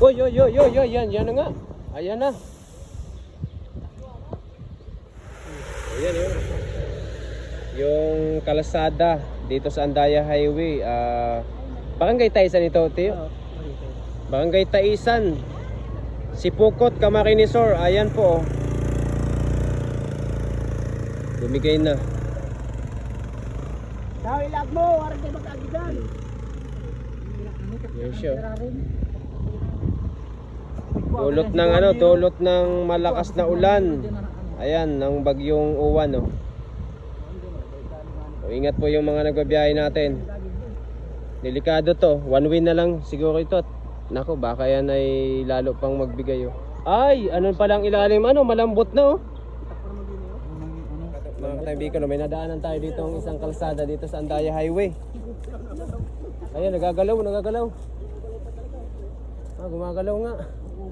Uy, uy, uy, uy, uy, yan, yan na nga. Ayan na. Ayan yun. Yung kalasada dito sa Andaya Highway. ah Barangay Taisan ito, Tio. Barangay Taisan. Sipukot, Camarinesor. Ayan po. oh. Bumigay na. Dahil ilag mo, warang kayo magkagigan. Yan siya. Dulot ng ano, dulot ng malakas na ulan. Ayan, ng bagyong uwan, oh. O, ingat po yung mga nagbabiyahe natin. Delikado to. One way na lang siguro ito. Nako, baka yan ay lalo pang magbigay, oh. Ay, ano palang ilalim, ano, malambot na, oh. Mga kataibiko, may nadaanan tayo dito ang isang kalsada dito sa Andaya Highway. Ayan, nagagalaw, nagagalaw. Ah, gumagalaw nga.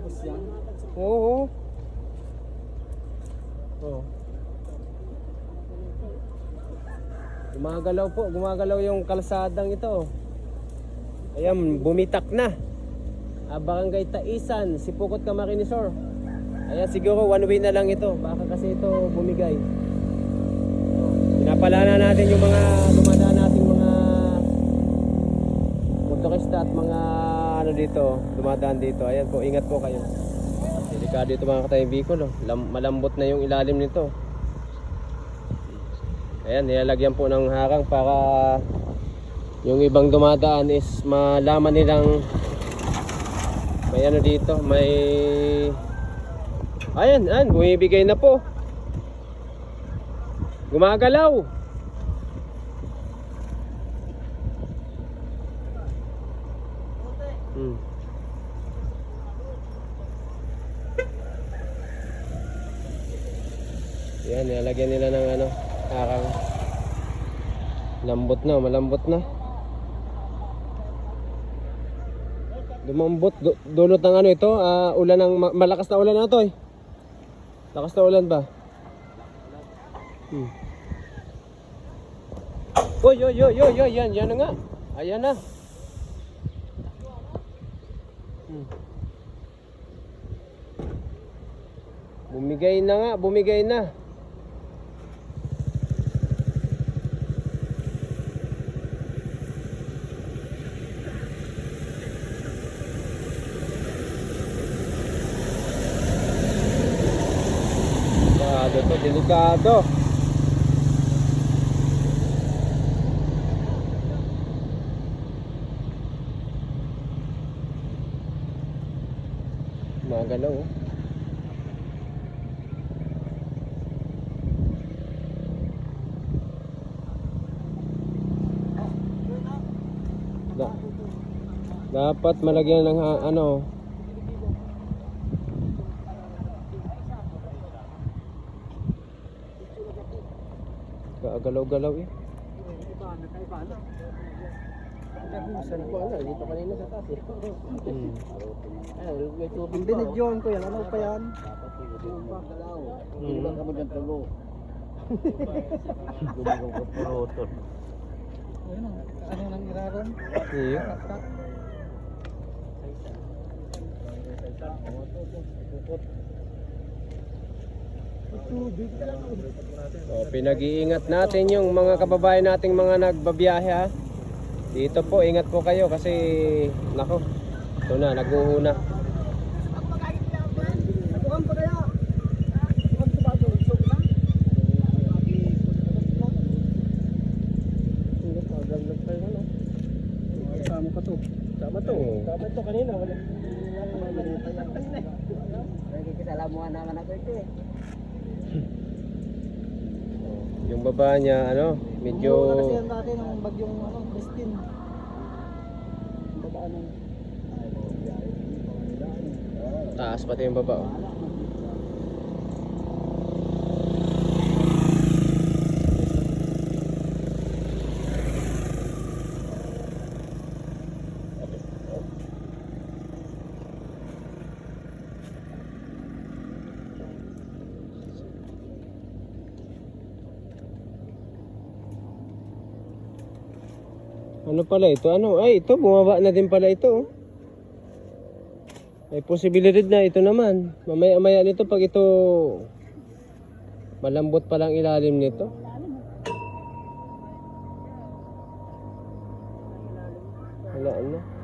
Ubus yan. Oo. Oo. Gumagalaw po, gumagalaw yung kalsadang ito. Ayan, bumitak na. Ah, Barangay Taisan, Sipukot Camarinesor. Ayan, siguro one way na lang ito. Baka kasi ito bumigay. Oh, Pinapalana natin yung mga dumadaan nating mga motorista at mga ano dito, dumadaan dito. Ayan po, ingat po kayo. Delikado ito mga katayang Bicol. Oh. Lam- malambot na yung ilalim nito. Ayan, nilalagyan po ng harang para yung ibang dumadaan is malaman nilang may ano dito, may Ayan, ayan, bumibigay na po. Gumagalaw. Hmm. Yan, nilalagyan nila ng ano, harang. Lambot na, malambot na. Lumambot, du- dulot ng ano ito, ah, ulan ng, ma- malakas na ulan na to eh. Lakas na ulan ba? Hmm. Uy, uy, uy, uy, uy, yan, yan na nga. Ayan na. Bumigay na nga, bumigay na. Delikado to, delikado. Magalaw oh. Da- dapat malagyan ng ha- ano Gagalaw-galaw eh. Iba, na. Saan ko ano? Dito kanina sa taas eh. Hmm. Ayun, may tubig pa. oh. Binidyoan ko yan. Ano pa yan? Hmm. mo dyan tulo. Gumagaw ka puroton. Ayun o. Ano nang iraron? Iyo. Oh, pinag-iingat natin yung mga kababayan nating mga nagbabiyahe ha. Dito po, ingat po kayo kasi nako. Ito na, nag-uuna. Natukan pa to. Tama to. Tama to kanina. Wala. Kasalamuhan naman ako ito eh. Yung baba niya, ano, medyo Umuwi na kasi yan dati ng bagyong ano, Christine. Ng taas pati yung baba. Oh. Ano pala ito? Ano? Ay, ito bumaba na din pala ito. oh. May posibilidad na ito naman. Mamaya-maya nito pag ito malambot pa lang ilalim nito. Wala na.